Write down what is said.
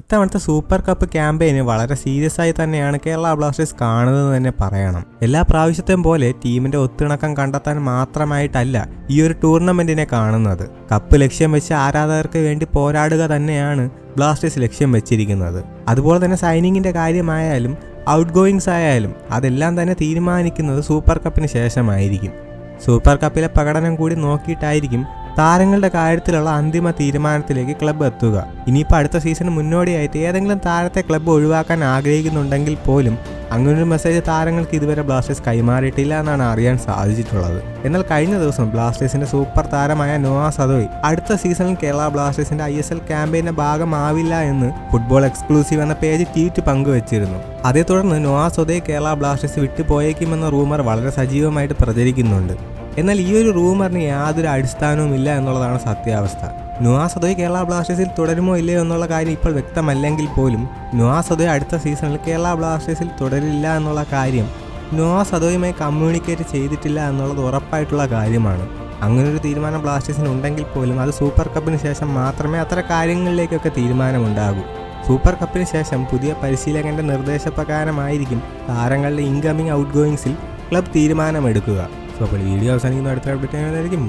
ഇത്തവണത്തെ super cup ക്യാമ്പയിന് വളരെ serious ആയി തന്നെയാണ് കേരള ബ്ലാസ്റ്റേഴ്സ് കാണുന്നത് തന്നെ പറയണം. എല്ലാ പ്രാവശ്യത്തെയും പോലെ ടീമിന്റെ ഒത്തിണക്കം കണ്ടെത്താൻ മാത്രമായിട്ടല്ല ഈ ഒരു ടൂർണമെന്റിനെ കാണുന്നത്. കപ്പ് ലക്ഷ്യം വെച്ച് ആരാധകർക്ക് വേണ്ടി പോരാടുക തന്നെയാണ് ബ്ലാസ്റ്റേഴ്സ് ലക്ഷ്യം വെച്ചിരിക്കുന്നത്. അതുപോലെ തന്നെ സൈനിങ്ങിന്റെ കാര്യമായാലും ഔട്ട് ഗോയിങ്സ് ആയാലും അതെല്ലാം തന്നെ തീരുമാനിക്കുന്നത് സൂപ്പർ കപ്പിന് ശേഷമായിരിക്കും. സൂപ്പർ കപ്പിലെ പ്രകടനം കൂടി നോക്കിയിട്ടായിരിക്കും താരങ്ങളുടെ കാര്യത്തിലുള്ള അന്തിമ തീരുമാനത്തിലേക്ക് ക്ലബ്ബ് എത്തുക. ഇനിയിപ്പോൾ അടുത്ത സീസൺ മുന്നോടിയായിട്ട് ഏതെങ്കിലും താരത്തെ ക്ലബ്ബ് ഒഴിവാക്കാൻ ആഗ്രഹിക്കുന്നുണ്ടെങ്കിൽ പോലും അങ്ങനൊരു മെസ്സേജ് താരങ്ങൾക്ക് ഇതുവരെ ബ്ലാസ്റ്റേഴ്സ് കൈമാറിയിട്ടില്ല എന്നാണ് അറിയാൻ സാധിച്ചിട്ടുള്ളത്. എന്നാൽ കഴിഞ്ഞ ദിവസം ബ്ലാസ്റ്റേഴ്സിന്റെ സൂപ്പർ താരമായ നോവാ സദോയ് അടുത്ത സീസണിൽ കേരള ബ്ലാസ്റ്റേഴ്സിന്റെ ഐ എസ് എൽ ക്യാമ്പയിന്റെ ഭാഗമാവില്ല എന്ന് ഫുട്ബോൾ എക്സ്ക്ലൂസീവ് എന്ന പേജ് ട്വീറ്റ് പങ്കുവച്ചിരുന്നു. അതേ തുടർന്ന് നോവാ സദോയ് കേരള ബ്ലാസ്റ്റേഴ്സ് വിട്ടുപോയേക്കുമെന്ന റൂമർ വളരെ സജീവമായിട്ട് പ്രചരിക്കുന്നുണ്ട്. എന്നാൽ ഈ ഒരു റൂമറിന് യാതൊരു അടിസ്ഥാനവും ഇല്ല എന്നുള്ളതാണ് സത്യാവസ്ഥ. നുവാ സദോയ് കേരള ബ്ലാസ്റ്റേഴ്സിൽ തുടരുമോ ഇല്ലയോ എന്നുള്ള കാര്യം ഇപ്പോൾ വ്യക്തമല്ലെങ്കിൽ പോലും നുവാ സദോയ് അടുത്ത സീസണിൽ കേരള ബ്ലാസ്റ്റേഴ്സിൽ തുടരില്ല എന്നുള്ള കാര്യം നുവാ സദോയുമായി കമ്മ്യൂണിക്കേറ്റ് ചെയ്തിട്ടില്ല എന്നുള്ളത് ഉറപ്പായിട്ടുള്ള കാര്യമാണ്. അങ്ങനൊരു തീരുമാനം ബ്ലാസ്റ്റേഴ്സിന് ഉണ്ടെങ്കിൽ പോലും അത് സൂപ്പർ കപ്പിന് ശേഷം മാത്രമേ അത്ര കാര്യങ്ങളിലേക്കൊക്കെ തീരുമാനമുണ്ടാകൂ. സൂപ്പർ കപ്പിന് ശേഷം പുതിയ പരിശീലകന്റെ നിർദ്ദേശപ്രകാരമായിരിക്കും താരങ്ങളുടെ ഇൻകമ്മിങ് ഔട്ട് ഗോയിങ്സിൽ ക്ലബ് തീരുമാനമെടുക്കുക. അപ്പോൾ വീഡിയോ അവസാനിക്കുന്ന അടുത്ത അപ്ഡേറ്റ് ആയിരിക്കും